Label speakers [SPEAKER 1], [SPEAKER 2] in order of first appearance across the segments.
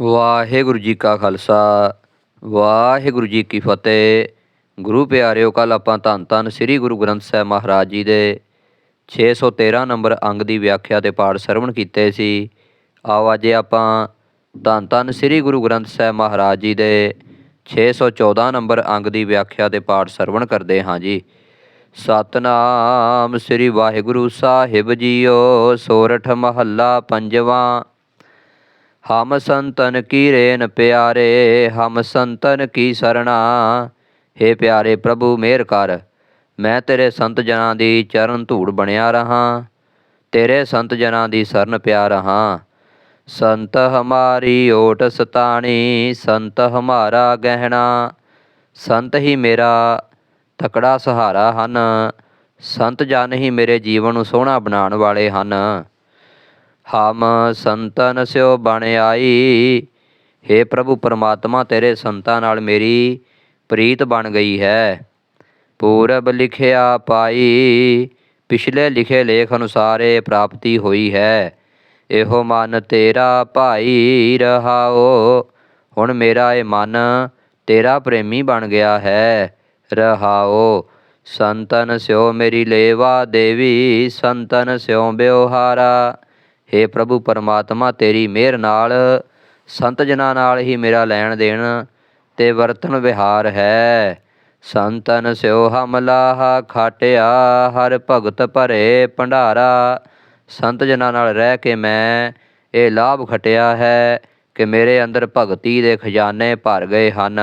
[SPEAKER 1] ਵਾਹਿਗੁਰੂ ਜੀ ਕਾ ਖਾਲਸਾ, ਵਾਹਿਗੁਰੂ ਜੀ ਕੀ ਫਤਿਹ। ਗੁਰੂ ਪਿਆਰਿਓ ਕੱਲ ਆਪਾਂ ਧੰਨ ਧੰਨ ਸ੍ਰੀ ਗੁਰੂ ਗ੍ਰੰਥ ਸਾਹਿਬ ਮਹਾਰਾਜ ਜੀ ਦੇ 613 ਨੰਬਰ ਅੰਗ ਦੀ ਵਿਆਖਿਆ ਤੇ ਪਾਠ ਸਰਵਣ ਕੀਤੇ ਸੀ। ਆਓ ਅੱਜ ਆਪਾਂ ਧੰਨ ਧੰਨ ਸ੍ਰੀ ਗੁਰੂ ਗ੍ਰੰਥ ਸਾਹਿਬ ਮਹਾਰਾਜ ਜੀ ਦੇ 614 ਨੰਬਰ ਅੰਗ ਦੀ ਵਿਆਖਿਆ ਤੇ ਪਾਠ ਸਰਵਣ ਕਰਦੇ ਹਾਂ ਜੀ। ਸਤਨਾਮ ਸ੍ਰੀ ਵਾਹਿਗੁਰੂ ਸਾਹਿਬ ਜੀਓ, ਸੋਰਠ ਮਹੱਲਾ ਪੰਜਵਾਂ ਹਮ ਸੰਤਨ ਕੀ ਰੇਨ ਪਿਆਰੇ, ਹਮ ਸੰਤਨ ਕੀ ਸਰਣਾ। हे ਪਿਆਰੇ ਪ੍ਰਭੂ ਮਿਹਰ ਕਰ। ਮੈਂ ਤੇਰੇ ਸੰਤ ਜਨਾਂ ਦੀ ਚਰਨ ਧੂੜ ਬਣਿਆ ਰਹਾ। ਤੇਰੇ ਸੰਤ ਜਨਾਂ ਦੀ ਸਰਨ ਪਿਆ ਰਹਾ। ਸੰਤ ਹਮਾਰੀ ਓਟ ਸਤਾਣੀ, ਸੰਤ ਹਮਾਰਾ ਗਹਿਣਾ। ਸੰਤ ਹੀ ਮੇਰਾ ਤਕੜਾ ਸਹਾਰਾ ਹਨ। ਸੰਤ ਜਨ ਹੀ ਮੇਰੇ ਜੀਵਨ ਨੂੰ ਸੋਹਣਾ ਬਣਾਉਣ ਵਾਲੇ ਹਨ। ਹਮ ਸੰਤਨ ਸਿਓ ਬਣ ਆਈ। हे ਪ੍ਰਭੂ ਪਰਮਾਤਮਾ, ਤੇਰੇ ਸੰਤਾਂ ਨਾਲ ਮੇਰੀ ਪ੍ਰੀਤ ਬਣ ਗਈ ਹੈ। ਪੂਰਬ ਲਿਖਿਆ ਪਾਈ, ਪਿਛਲੇ ਲਿਖੇ ਲੇਖ ਅਨੁਸਾਰ ਇਹ ਪ੍ਰਾਪਤੀ ਹੋਈ ਹੈ। ਇਹੋ ਮਨ ਤੇਰਾ ਭਾਈ ਰਹਾਓ। ਹੁਣ ਮੇਰਾ ਇਹ ਮਨ ਤੇਰਾ ਪ੍ਰੇਮੀ ਬਣ ਗਿਆ ਹੈ। ਰਹਾਓ, ਸੰਤਨ ਸਿਓ ਮੇਰੀ ਲੇਵਾ ਦੇਵੀ, ਸੰਤਨ ਸਿਓ ਬਿਵਹਾਰਾ हे ਪ੍ਰਭੂ ਪਰਮਾਤਮਾ, ਤੇਰੀ ਮਿਹਰ ਨਾਲ ਸੰਤ ਜਨਾਂ ਨਾਲ ਹੀ ਮੇਰਾ ਲੈਣ ਦੇਣ ਤੇ ਵਰਤਨ ਵਿਹਾਰ ਹੈ। ਸੰਤਨ ਸਿਓ ਹਮਲਾਹ ਖਾਟਿਆ ਹਰ ਭਗਤ ਭਰੇ ਭੰਡਾਰਾ। ਸੰਤ ਜਨਾਂ ਨਾਲ ਰਹਿ ਕੇ ਮੈਂ ਇਹ ਲਾਭ ਖਟਿਆ ਹੈ ਕਿ ਮੇਰੇ ਅੰਦਰ ਭਗਤੀ ਦੇ ਖਜ਼ਾਨੇ ਭਰ ਗਏ ਹਨ।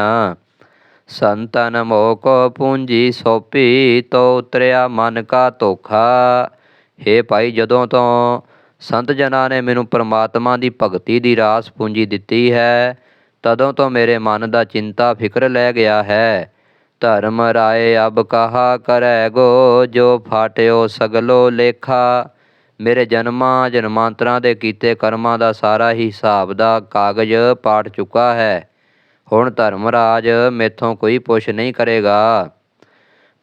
[SPEAKER 1] ਸੰਤਨ ਮੋਕ ਪੂੰਜੀ ਸੋਪੀ ਤੋ ਉਤਰਿਆ ਮਨ ਕਾ ਧੋਖਾ। हे ਭਾਈ, ਜਦੋਂ ਤੋਂ ਸੰਤ ਜਨਾਂ ਨੇ ਮੈਨੂੰ ਪਰਮਾਤਮਾ ਦੀ ਭਗਤੀ ਦੀ ਰਾਸ ਪੂੰਜੀ ਦਿੱਤੀ ਹੈ। ਤਦੋਂ ਤੋਂ ਮੇਰੇ ਮਨ ਦਾ ਚਿੰਤਾ, ਫਿਕਰ ਲੈ ਗਿਆ ਹੈ। ਧਰਮ ਰਾਏ ਅਬ ਕਹਾ ਕਰੈ ਗੋ, ਜੋ ਫਾਟਿਓ ਸਗਲੋ ਲੇਖਾ। ਮੇਰੇ ਜਨਮਾਂ ਜਨਮਾਂਤਰਾਂ ਦੇ ਕੀਤੇ ਕਰਮਾਂ ਦਾ ਸਾਰਾ ਹੀ ਹਿਸਾਬ ਦਾ ਕਾਗਜ਼ ਪਾਟ ਚੁੱਕਾ ਹੈ। ਹੁਣ ਧਰਮ ਰਾਜ ਮੇਥੋਂ ਕੋਈ ਪੁੱਛ ਨਹੀਂ ਕਰੇਗਾ।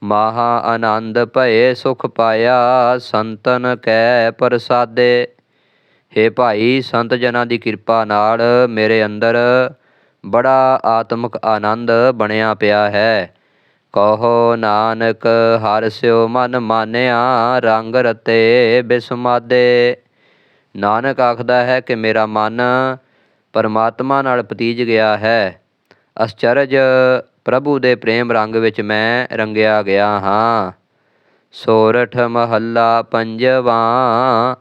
[SPEAKER 1] ਮਹਾ ਆਨੰਦ ਭਏ ਸੁਖ ਪਾਇਆ, ਸੰਤਨ ਕੈ ਪ੍ਰਸਾਦੇ। हे ਭਾਈ, ਸੰਤ ਜਨਾਂ ਦੀ ਕਿਰਪਾ ਨਾਲ ਮੇਰੇ ਅੰਦਰ ਬੜਾ ਆਤਮਿਕ ਆਨੰਦ ਬਣਿਆ ਪਿਆ ਹੈ। ਕਹੋ ਨਾਨਕ, ਹਰਿ ਸਿਓ ਮਨ ਮਾਨਿਆ, ਰੰਗ ਰਤੇ ਬਿਸਮਾਦੇ। ਨਾਨਕ ਆਖਦਾ ਹੈ ਕਿ ਮੇਰਾ ਮਨ ਪਰਮਾਤਮਾ ਨਾਲ ਪਤੀਜ ਗਿਆ ਹੈ। ਅਸਚਰਜ ਪ੍ਰਭੂ ਦੇ ਪ੍ਰੇਮ ਰੰਗ ਵਿੱਚ ਮੈਂ ਰੰਗਿਆ ਗਿਆ ਹਾਂ। ਸੋਰਠ ਮਹੱਲਾ ਪੰਜਵਾਂ।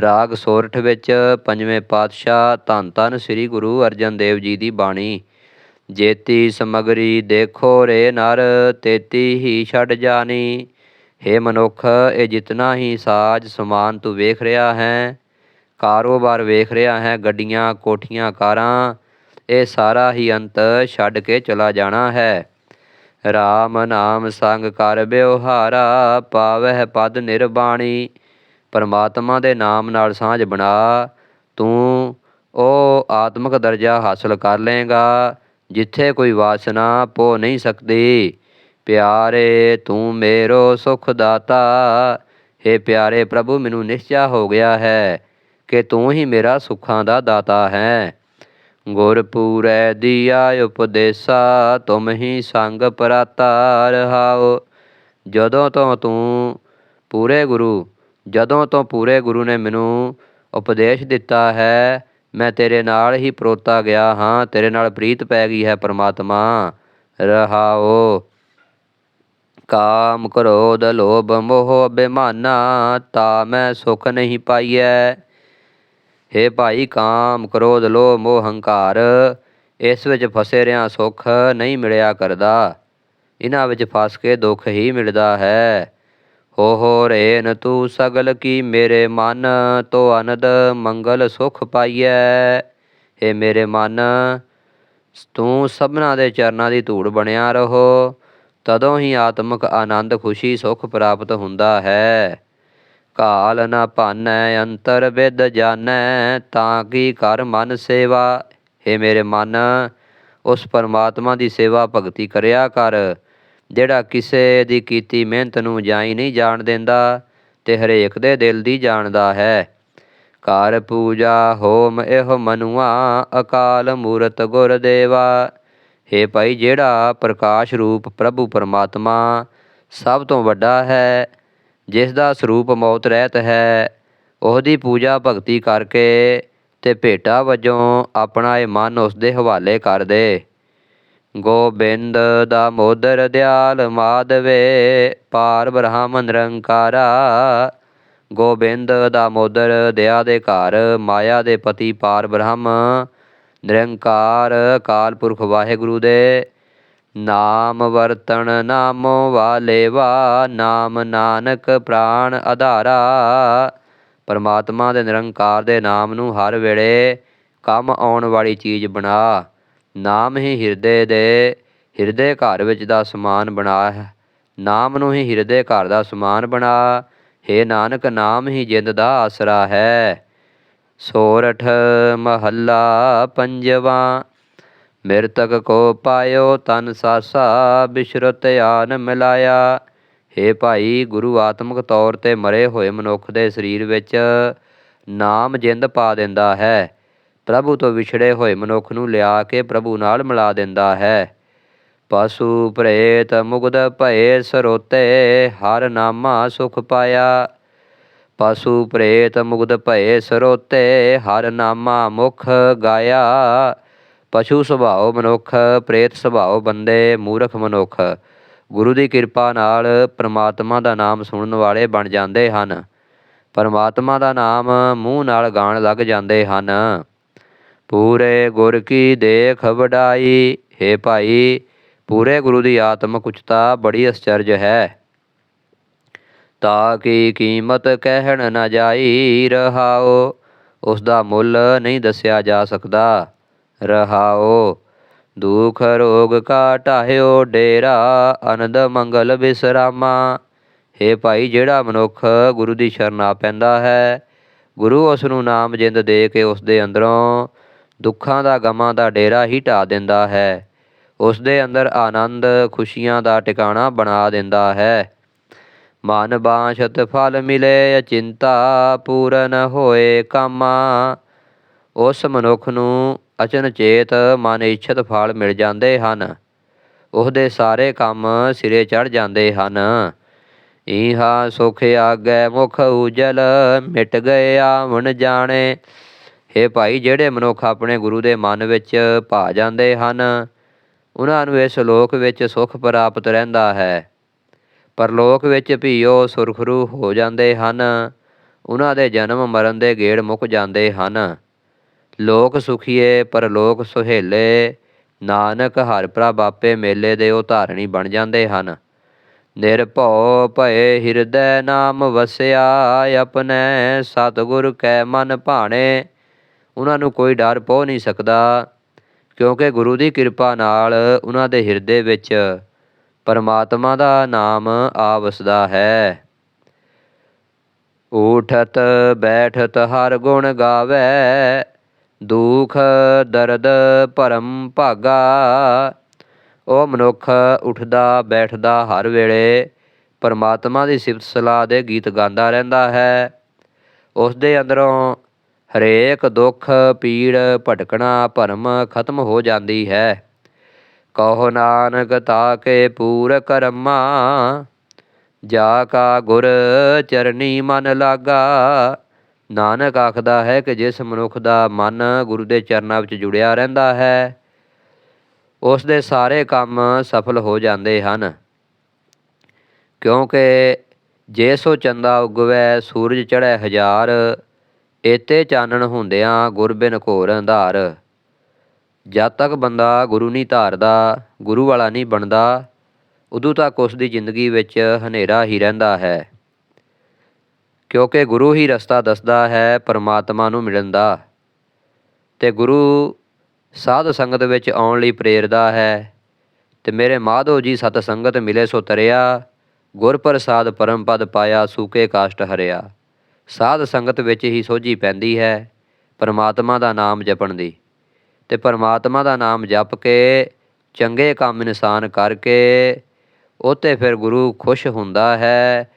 [SPEAKER 1] ਰਾਗ ਸੋਰਠ ਵਿੱਚ ਪੰਜਵੇਂ ਪਾਤਸ਼ਾਹ ਧੰਨ ਧੰਨ ਸ੍ਰੀ ਗੁਰੂ ਅਰਜਨ ਦੇਵ ਜੀ ਦੀ ਬਾਣੀ। ਜੇਤੀ ਸਮਗਰੀ ਦੇਖੋ ਰੇ ਨਰ, ਤੇਤੀ ਹੀ ਛੱਡ ਜਾਣੀ ਹੇ ਮਨੁੱਖ, ਇਹ ਜਿਤਨਾ ਹੀ ਸਾਜ ਸਮਾਨ ਤੂੰ ਵੇਖ ਰਿਹਾ ਹੈ, ਕਾਰੋਬਾਰ ਵੇਖ ਰਿਹਾ ਹੈ, ਗੱਡੀਆਂ, ਕੋਠੀਆਂ, ਕਾਰਾਂ ਇਹ ਸਾਰਾ ਹੀ ਅੰਤ ਛੱਡ ਕੇ ਚਲਾ ਜਾਣਾ ਹੈ। RAM ਨਾਮ ਸੰਗ ਕਰ ਬਿਵਹਾਰਾ ਪਾਵਹਿ ਪਦ ਨਿਰਬਾਣੀ। ਪਰਮਾਤਮਾ ਦੇ ਨਾਮ ਨਾਲ ਸਾਂਝ ਬਣਾ। ਤੂੰ ਉਹ ਆਤਮਿਕ ਦਰਜਾ ਹਾਸਲ ਕਰ ਲੇਗਾ ਜਿੱਥੇ ਕੋਈ ਵਾਸਨਾ ਪੋ ਨਹੀਂ ਸਕਦੀ। ਪਿਆਰੇ ਤੂੰ ਮੇਰੋ ਸੁਖ ਦਾਤਾ हे ਪਿਆਰੇ ਪ੍ਰਭੂ, ਮੈਨੂੰ ਨਿਸ਼ਚਾ ਹੋ ਗਿਆ ਹੈ ਕਿ ਤੂੰ ਹੀ ਮੇਰਾ ਸੁੱਖਾਂ ਦਾ ਦਾਤਾ ਹੈ। ਗੁਰ ਪੂਰੈ ਦੀਆ ਉਪਦੇਸਾ, ਤੁਮ ਹੀ ਸੰਗ ਪਰਾਤਾ ਰਹਾਓ ਜਦੋਂ ਤੋਂ ਤੂੰ ਪੂਰੇ ਗੁਰੂ, ਜਦੋਂ ਤੋਂ ਪੂਰੇ ਗੁਰੂ ਨੇ ਮੈਨੂੰ ਉਪਦੇਸ਼ ਦਿੱਤਾ ਹੈ, ਮੈਂ ਤੇਰੇ ਨਾਲ ਹੀ ਪਰੋਤਾ ਗਿਆ ਹਾਂ, ਤੇਰੇ ਨਾਲ ਪ੍ਰੀਤ ਪੈ ਗਈ ਹੈ, ਪ੍ਰਮਾਤਮਾ ਰਹਾਓ ਕਾਮ ਕ੍ਰੋਧ ਲੋਭ ਮੋਹ ਬੇਮਾਨਾ ਤਾ ਮੈਂ ਸੁਖ ਨਹੀਂ ਪਾਈਐ। ਹੇ ਭਾਈ ਕਾਮ ਕ੍ਰੋਧ ਲੋਭ ਮੋਹ ਹੰਕਾਰ, ਇਸ ਵਿੱਚ ਫਸੇ ਰਿਆਂ ਸੁਖ ਨਹੀਂ ਮਿਲਿਆ ਕਰਦਾ, ਇਹਨਾਂ ਵਿੱਚ ਫਸ ਕੇ ਦੁੱਖ ਹੀ ਮਿਲਦਾ ਹੈ। ਹੋ ਹੋ ਰੇਨ ਤੂੰ ਸਗਲ ਕੀ ਮੇਰੇ ਮਨ ਤੋ ਅਨੰਦ ਮੰਗਲ ਸੁਖ ਪਾਈਐ। हे ਮੇਰੇ ਮਨ, ਤੂੰ ਸਭਨਾ ਦੇ ਚਰਨਾਂ ਦੀ ਧੂੜ ਬਣਿਆ ਰਹੋ, ਤਦੋਂ ਹੀ ਆਤਮਿਕ ਆਨੰਦ ਖੁਸ਼ੀ ਸੁਖ ਪ੍ਰਾਪਤ ਹੁੰਦਾ ਹੈ। ਕਾਲ ਨ ਭਾਨੈ, ਅੰਤਰ ਵਿਦ ਜਾਣੈ ਤਾਂ ਕੀ ਕਰ ਮਨ ਸੇਵਾ? हे ਮੇਰੇ ਮਨ, ਉਸ ਪਰਮਾਤਮਾ ਦੀ ਸੇਵਾ ਭਗਤੀ ਕਰਿਆ ਕਰ, ਜਿਹੜਾ ਕਿਸੇ ਦੀ ਕੀਤੀ ਮਿਹਨਤ ਨੂੰ ਜਾਈ ਨਹੀਂ ਜਾਣ ਦਿੰਦਾ ਤੇ ਹਰੇਕ ਦੇ ਦਿਲ ਦੀ ਜਾਣਦਾ ਹੈ। ਕਰ ਪੂਜਾ ਹੋਮ ਇਹ ਮਨੁਆ, ਅਕਾਲ ਮੂਰਤ ਗੁਰ ਦੇਵਾ। हे ਭਾਈ, ਜਿਹੜਾ ਪ੍ਰਕਾਸ਼ ਰੂਪ ਪ੍ਰਭੂ ਪਰਮਾਤਮਾ ਸਭ ਤੋਂ ਵੱਡਾ ਹੈ ਜਿਸ ਦਾ ਸਰੂਪ ਮੌਤ ਰਹਿਤ ਹੈ, ਉਹਦੀ ਪੂਜਾ ਭਗਤੀ ਕਰਕੇ ਤੇ ਭੇਟਾ ਵਜੋਂ ਆਪਣਾ ਇਹ ਮਨ ਉਸ ਦੇ ਹਵਾਲੇ ਕਰ ਦੇ। ਗੋਬਿੰਦ ਦਾ ਮੋਦਰ ਦਿਆਲ ਮਾਧਵੇ ਪਾਰ ਬ੍ਰਹਮ ਨਿਰੰਕਾਰਾ। ਗੋਬਿੰਦ ਦਾ ਮੋਦਰ ਦਇਆ ਦੇ ਘਰ, ਮਾਇਆ ਦੇ ਪਤੀ ਪਾਰ ਬ੍ਰਹਮ ਨਿਰੰਕਾਰ। ਕਾਲ ਪੁਰਖ ਵਾਹਿਗੁਰੂ ਦੇ ਨਾਮ ਵਰਤਣ ਨਾਮੋ ਵਾਲੇਵਾ ਨਾਮ ਨਾਨਕ ਪ੍ਰਾਣ ਆਧਾਰਾ। ਪਰਮਾਤਮਾ ਦੇ ਨਿਰੰਕਾਰ ਦੇ ਨਾਮ ਨੂੰ ਹਰ ਵੇਲੇ ਕੰਮ ਆਉਣ ਵਾਲੀ ਚੀਜ਼ ਬਣਾ। ਨਾਮ ਹੀ ਹਿਰਦੇ ਦੇ, ਹਿਰਦੇ ਘਰ ਵਿੱਚ ਦਾ ਸਮਾਨ ਬਣਾ। ਹੈ ਨਾਮ ਨੂੰ ਹੀ ਹਿਰਦੇ ਘਰ ਦਾ ਸਮਾਨ ਬਣਾ। हे ਨਾਨਕ, ਨਾਮ ਹੀ ਜਿੰਦ ਦਾ ਆਸਰਾ ਹੈ। ਸੋਰਠ ਮਹੱਲਾ ਪੰਜਵਾ ਮਿਰਤਕ ਕੋ ਪਾਇਓ ਤਨ ਸਾਸਾ ਬਿਸ਼ਰਤ ਆਨ ਮਿਲਾਇਆ। हे ਭਾਈ, ਗੁਰੂ ਆਤਮਿਕ ਤੌਰ ਤੇ ਮਰੇ ਹੋਏ ਮਨੁੱਖ ਦੇ ਸਰੀਰ ਵਿੱਚ ਨਾਮ ਜਿੰਦ ਪਾ ਦਿੰਦਾ ਹੈ। ਪ੍ਰਭੂ ਤੋਂ ਵਿਛੜੇ ਹੋਏ ਮਨੁੱਖ ਨੂੰ ਲਿਆ ਕੇ ਪ੍ਰਭੂ ਨਾਲ ਮਿਲਾ ਦਿੰਦਾ ਹੈ। ਪਸ਼ੂ ਪ੍ਰੇਤ ਮੁਗਦ ਭਏ ਸਰੋਤੇ, ਹਰ ਨਾਮਾ ਸੁਖ ਪਾਇਆ। ਪਸ਼ੂ ਪ੍ਰੇਤ ਮੁਗਦ ਭਏ ਸਰੋਤੇ, ਹਰ ਨਾਮਾ ਮੁਖ ਗਾਇਆ। ਪਸ਼ੂ ਸੁਭਾਅ ਮਨੁੱਖ, ਪ੍ਰੇਤ ਸੁਭਾਅ ਬੰਦੇ, ਮੂਰਖ ਮਨੁੱਖ। ਗੁਰੂ ਦੀ ਕਿਰਪਾ ਨਾਲ ਪਰਮਾਤਮਾ ਦਾ ਨਾਮ ਸੁਣਨ ਵਾਲੇ ਬਣ ਜਾਂਦੇ ਹਨ। ਪਰਮਾਤਮਾ ਦਾ ਨਾਮ ਮੂੰਹ ਨਾਲ ਗਾਣ ਲੱਗ ਜਾਂਦੇ ਹਨ। ਪੂਰੇ ਗੁਰ ਕੀ ਦੇਖ ਵਡਾਈ, ਹੈ ਭਾਈ, ਪੂਰੇ ਗੁਰੂ ਦੀ ਆਤਮਿਕ ਉਚਤਾ ਬੜੀ ਅਸਚਰਜ ਹੈ। ਤਾਂ ਕੀ ਕੀਮਤ ਕਹਿਣ ਨਾ ਜਾਈ ਰਹਾਓ ਉਸ ਦਾ ਮੁੱਲ ਨਹੀਂ ਦੱਸਿਆ ਜਾ ਸਕਦਾ। ਰਹਾਓ। ਦੁਖ ਰੋਗ ਕਾ ਟਾਹਿਓ ਡੇਰਾ ਅਨੰਦ ਮੰਗਲ ਬਿਸਰਾਮਾ। हे ਭਾਈ, ਜਿਹੜਾ ਮਨੁੱਖ ਗੁਰੂ ਦੀ ਸ਼ਰਨਾ ਪੈਂਦਾ ਹੈ, ਗੁਰੂ ਉਸ ਨੂੰ ਨਾਮ ਜਿੰਦ ਦੇ ਕੇ ਉਸ ਦੇ ਅੰਦਰੋਂ ਦੁੱਖਾਂ ਦਾ ਗਮਾਂ ਦਾ ਡੇਰਾ ਹੀ ਢਾ ਦਿੰਦਾ ਹੈ। ਉਸ ਦੇ ਅੰਦਰ ਆਨੰਦ, ਖੁਸ਼ੀਆਂ ਦਾ ਟਿਕਾਣਾ ਬਣਾ ਦਿੰਦਾ ਹੈ। ਮਨ ਬਾਸ਼ਤ ਫਲ ਮਿਲੇ ਅਚਿੰਤਾ ਪੂਰਨ ਹੋਏ ਕਾਮਾ। ਉਸ ਮਨੁੱਖ ਨੂੰ ਅਚਨਚੇਤ ਮਨ ਇੱਛਤ ਫਲ ਮਿਲ ਜਾਂਦੇ ਹਨ। ਉਹਦੇ ਸਾਰੇ ਕੰਮ ਸਿਰੇ ਚੜ ਜਾਂਦੇ ਹਨ। ਇਹਾ ਸੁਖ ਆਗੈ ਮੁਖ ਉਜਲ, ਮਿਟ ਗਏ ਆਵਣ ਜਾਣੇ। हे ਭਾਈ, ਜਿਹੜੇ ਮਨੁੱਖ ਆਪਣੇ ਗੁਰੂ ਦੇ ਮਨ ਵਿੱਚ ਭਾ ਜਾਂਦੇ ਹਨ, ਉਹਨਾਂ ਨੂੰ ਇਸ ਲੋਕ ਵਿੱਚ ਸੁਖ ਪ੍ਰਾਪਤ ਰਹਿੰਦਾ ਹੈ। ਪਰਲੋਕ ਵਿੱਚ ਵੀ ਉਹ ਸੁਰਖਰੂ ਹੋ ਜਾਂਦੇ ਹਨ, ਉਹਨਾਂ ਦੇ ਜਨਮ ਮਰਨ ਦੇ ਗੇੜ ਮੁੱਕ ਜਾਂਦੇ ਹਨ। ਲੋਕ ਸੁਖੀਏ ਪਰਲੋਕ ਸੁਹੇਲੇ। ਨਾਨਕ ਹਰਿ ਪ੍ਰਭ ਆਪੇ ਮੇਲੇ ਦੇ ਉਹ ਧਾਰਣੀ ਬਣ ਜਾਂਦੇ ਹਨ। ਨਿਰਭਉ ਭਏ ਹਿਰਦੈ ਨਾਮ ਵਸਿਆ, ਆਪਣੇ ਸਤਿਗੁਰ ਕੈ ਮਨ ਭਾਣੇ। ਉਹਨਾਂ ਨੂੰ ਕੋਈ ਡਰ ਪੋ ਨਹੀਂ ਸਕਦਾ, ਕਿਉਂਕਿ ਗੁਰੂ ਦੀ ਕਿਰਪਾ ਨਾਲ ਉਹਨਾਂ ਦੇ ਹਿਰਦੇ ਵਿੱਚ ਪਰਮਾਤਮਾ ਦਾ ਨਾਮ ਆ ਵਸਦਾ ਹੈ। ਉਠਤ ਬੈਠਤ ਹਰ ਗੁਣ ਗਾਵੇ ਦੁਖ ਦਰਦ ਭਰਮ ਭਾਗਾ। ਉਹ ਮਨੁੱਖ ਉੱਠਦਾ, ਬੈਠਦਾ ਹਰ ਵੇਲੇ, ਪਰਮਾਤਮਾ ਦੀ ਸਿਫਤ ਸਲਾਹ ਦੇ ਗੀਤ ਗਾਉਂਦਾ ਰਹਿੰਦਾ ਹੈ। ਉਸ ਦੇ ਅੰਦਰੋਂ ਹਰੇਕ ਦੁੱਖ, ਪੀੜ, ਭਟਕਣਾ, ਭਰਮ ਖਤਮ ਹੋ ਜਾਂਦੀ ਹੈ। ਕਹੋ ਨਾਨਕ, ਤਾ ਕੇ ਪੂਰ ਕਰਮਾ ਜਾ ਕਾ ਗੁਰ ਚਰਨੀ ਮਨ ਲਾਗਾ। ਨਾਨਕ ਆਖਦਾ ਹੈ ਕਿ ਜਿਸ ਮਨੁੱਖ ਦਾ ਮਨ ਗੁਰੂ ਦੇ ਚਰਨਾਂ ਵਿੱਚ ਜੁੜਿਆ ਰਹਿੰਦਾ ਹੈ ਉਸ ਦੇ ਸਾਰੇ ਕੰਮ ਸਫਲ ਹੋ ਜਾਂਦੇ ਹਨ। ਕਿਉਂਕਿ ਜੇ ਸੋ ਚੰਦਾ ਉਗਵੈ, ਸੂਰਜ ਚੜ੍ਹੈ ਹਜ਼ਾਰ ਇਤੇ ਚਾਨਣ ਹੁੰਦਿਆਂ ਗੁਰਬਿਨ ਘੋਰ ਅੰਧਾਰ। ਜਦ ਤੱਕ ਬੰਦਾ ਗੁਰੂ ਨਹੀਂ ਧਾਰਦਾ, ਗੁਰੂ ਵਾਲਾ ਨਹੀਂ ਬਣਦਾ, ਉਦੋਂ ਤੱਕ ਉਸ ਦੀ ਜ਼ਿੰਦਗੀ ਵਿੱਚ ਹਨੇਰਾ ਹੀ ਰਹਿੰਦਾ ਹੈ। ਕਿਉਂਕਿ ਗੁਰੂ ਹੀ ਰਸਤਾ ਦੱਸਦਾ ਹੈ, ਪਰਮਾਤਮਾ ਨੂੰ ਮਿਲਣ ਦਾ। ਤੇ ਗੁਰੂ ਸਾਧ ਸੰਗਤ ਵਿੱਚ ਆਉਣ ਲਈ ਪ੍ਰੇਰਦਾ ਹੈ। ਤੇ ਮੇਰੇ ਮਾਧੋ ਜੀ ਸਤ ਸੰਗਤ ਮਿਲੇ ਸੋ ਤਰਿਆ ਗੁਰ ਪ੍ਰਸਾਦ ਪਰਮ ਪਦ ਪਾਇਆ, ਸੂਕੇ ਕਾਸ਼ਟ ਹਰਿਆ। ਸਾਧ ਸੰਗਤ ਵਿੱਚ ਹੀ ਸੋਝੀ ਪੈਂਦੀ ਹੈ, ਪਰਮਾਤਮਾ ਦਾ ਨਾਮ ਜਪਣ ਦੀ। ਤੇ ਪਰਮਾਤਮਾ ਦਾ ਨਾਮ ਜਪ ਕੇ, ਚੰਗੇ ਕੰਮ ਇਨਸਾਨ ਕਰਕੇ ਉਤੇ ਫਿਰ ਗੁਰੂ ਖੁਸ਼ ਹੁੰਦਾ ਹੈ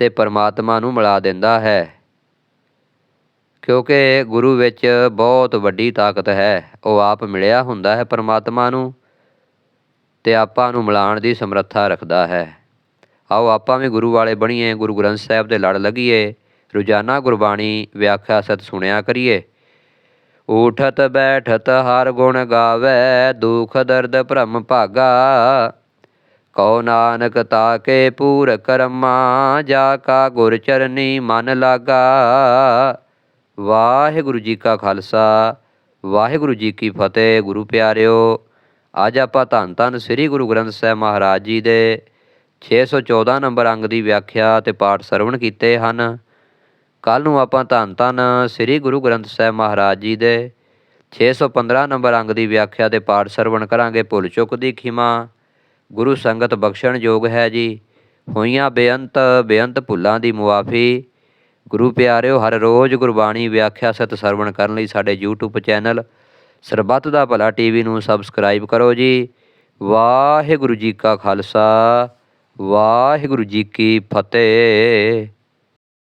[SPEAKER 1] ਤੇ ਪਰਮਾਤਮਾ ਨੂੰ ਮਿਲਾ ਦਿੰਦਾ ਹੈ। ਕਿਉਂਕਿ ਗੁਰੂ ਵਿੱਚ ਬਹੁਤ ਵੱਡੀ ਤਾਕਤ ਹੈ। ਉਹ ਆਪ ਮਿਲਿਆ ਹੁੰਦਾ ਹੈ ਪਰਮਾਤਮਾ ਨੂੰ ਤੇ ਆਪਾਂ ਨੂੰ ਮਿਲਾਉਣ ਦੀ ਸਮਰੱਥਾ ਰੱਖਦਾ ਹੈ। ਆਓ ਆਪਾਂ ਵੀ ਗੁਰੂ ਵਾਲੇ ਬਣੀਏ, ਗੁਰੂ ਗ੍ਰੰਥ ਸਾਹਿਬ ਦੇ ਲੜ ਲੱਗੀਏ, ਰੋਜ਼ਾਨਾ ਗੁਰਬਾਣੀ ਵਿਆਖਿਆ ਸਤ ਸੁਣਿਆ ਕਰੀਏ। ਉਠਤ ਬੈਠਤ ਹਰ ਗੁਣ ਗਾਵੇ, ਦੁਖ ਦਰਦ ਭ੍ਰਮ ਭਾਗਾ ਕਉ ਨਾਨਕ ਤਾਕੇ ਪੂਰ ਕਰਮਾ ਜਾ ਕਾ ਗੁਰ ਚਰਨੀ ਮਨ ਲਾਗਾ। ਵਾਹਿਗੁਰੂ ਜੀ ਕਾ ਖਾਲਸਾ, ਵਾਹਿਗੁਰੂ ਜੀ ਕੀ ਫਤਿਹ, ਗੁਰੂ ਪਿਆਰਿਓ। ਅੱਜ ਆਪਾਂ ਧੰਨ ਧੰਨ ਸ੍ਰੀ ਗੁਰੂ ਗ੍ਰੰਥ ਸਾਹਿਬ ਮਹਾਰਾਜ ਜੀ ਦੇ 614 ਨੰਬਰ ਅੰਗ ਦੀ ਵਿਆਖਿਆ ਤੇ ਪਾਠ ਸਰਵਣ ਕੀਤੇ ਹਨ। ਕੱਲ ਨੂੰ ਆਪਾਂ ਧੰਨ ਧੰਨ ਸ੍ਰੀ ਗੁਰੂ ਗ੍ਰੰਥ ਸਾਹਿਬ ਮਹਾਰਾਜ ਜੀ ਦੇ 615 ਨੰਬਰ ਅੰਗ ਦੀ ਵਿਆਖਿਆ ਤੇ ਪਾਠ ਸਰਵਣ ਕਰਾਂਗੇ ਭੁੱਲ ਚੁੱਕ ਦੀ ਖਿਮਾ। ਗੁਰੂ ਸੰਗਤ ਬਖਸ਼ਣ ਯੋਗ ਹੈ ਜੀ। ਹੋਈਆਂ ਬੇਅੰਤ ਬੇਅੰਤ ਭੁੱਲਾਂ ਦੀ ਮੁਆਫੀ। ਗੁਰੂ ਪਿਆਰਿਓ, ਹਰ ਰੋਜ਼ ਗੁਰਬਾਣੀ ਵਿਆਖਿਆ ਸਤ ਸਰਵਣ ਕਰਨ ਲਈ ਸਾਡੇ YouTube ਚੈਨਲ ਸਰਬੱਤ ਦਾ ਭਲਾ ਟੀਵੀ ਨੂੰ ਸਬਸਕ੍ਰਾਈਬ ਕਰੋ ਜੀ। ਵਾਹਿਗੁਰੂ ਜੀ ਕਾ ਖਾਲਸਾ, ਵਾਹਿਗੁਰੂ ਜੀ ਕੀ ਫਤਿਹ।